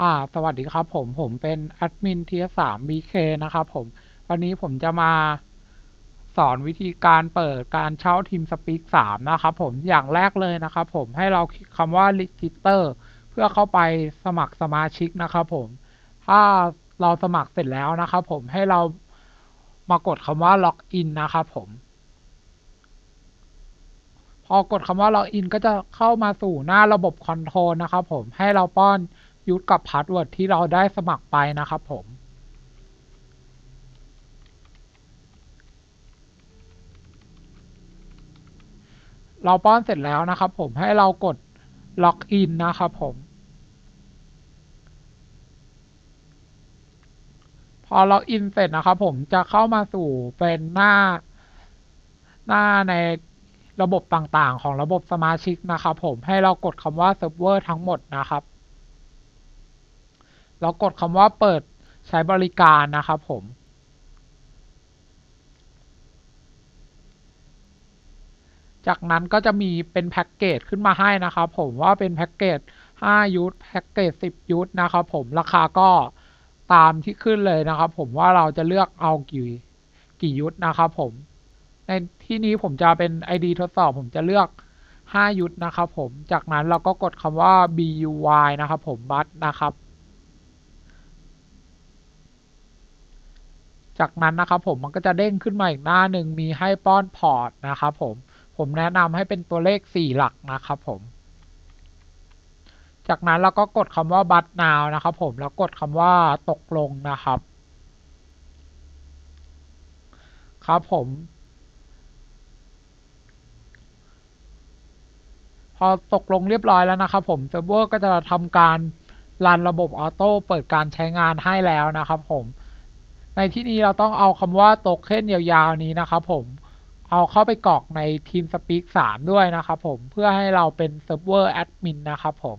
อ่าสวัสดีครับผมผมเป็นแอดมินเทียสามบีเคนะครับผม วันนี้ผมจะมาสอนวิธีการเปิดการเช่าทีมสปีกสามนะครับผมอย่างแรกเลยนะครับผมให้เราคลิกคำว่า register เพื่อเข้าไปสมัครสมาชิกนะครับผมถ้าเราสมัครเสร็จแล้วนะครับผมให้เรามากดคำว่า login นะครับผมพอกดคำว่า login ก็จะเข้ามาสู่หน้าระบบคอนโทรลนะครับผมให้เราป้อน ยูทกับพาสเวิร์ดที่เราได้สมัครไปนะครับผม เราป้อนเสร็จแล้วนะครับผมให้เรากดล็อกอินนะครับผม พอล็อกอินเสร็จนะครับผมจะเข้ามาสู่เป็นหน้าหน้าในระบบต่างๆ ของระบบสมาชิกนะครับผมให้เรากดคำว่าเซิร์ฟเวอร์ทั้งหมดนะครับ เรากดคำว่าเปิดใช้บริการนะครับผม จากนั้นก็จะมีเป็นแพ็กเกจขึ้นมาให้นะครับผมว่าเป็นแพ็กเกจ5ยูทแพ็กเกจ10ยูทนะครับผมราคาก็ตามที่ขึ้นเลยนะครับผมว่าเราจะเลือกเอากี่กี่ยูทนะครับผม ในที่นี้ผมจะเป็น ID ทดสอบผมจะเลือก 5 ยุทธนะครับผม จากนั้นเราก็กดคำว่า BUY นะครับผมบัตนะครับ จากนั้นนะครับผมมันก็จะเด้งขึ้นมาอีกหน้าหนึ่งมีให้ป้อนพอร์ตนะครับผมผมแนะนำให้เป็นตัวเลข 4 หลักนะครับผม จากนั้นเราก็กดคำว่า บัตนาวนะครับผมแล้วกดคำว่าตกลงนะครับ ครับผม พอตกลงเรียบร้อยแล้วนะครับผมเซิร์ฟเวอร์ก็จะทำการรันระบบออโต้เปิดการใช้งานให้แล้วนะครับผม ในที่นี้เราต้องเอาคำว่าโตเค็นยาวๆนี้นะครับผมเอาเข้าไปกรอกใน TeamSpeak 3 ด้วยนะครับผมเพื่อให้เราเป็นเซิร์ฟเวอร์แอดมินนะครับผม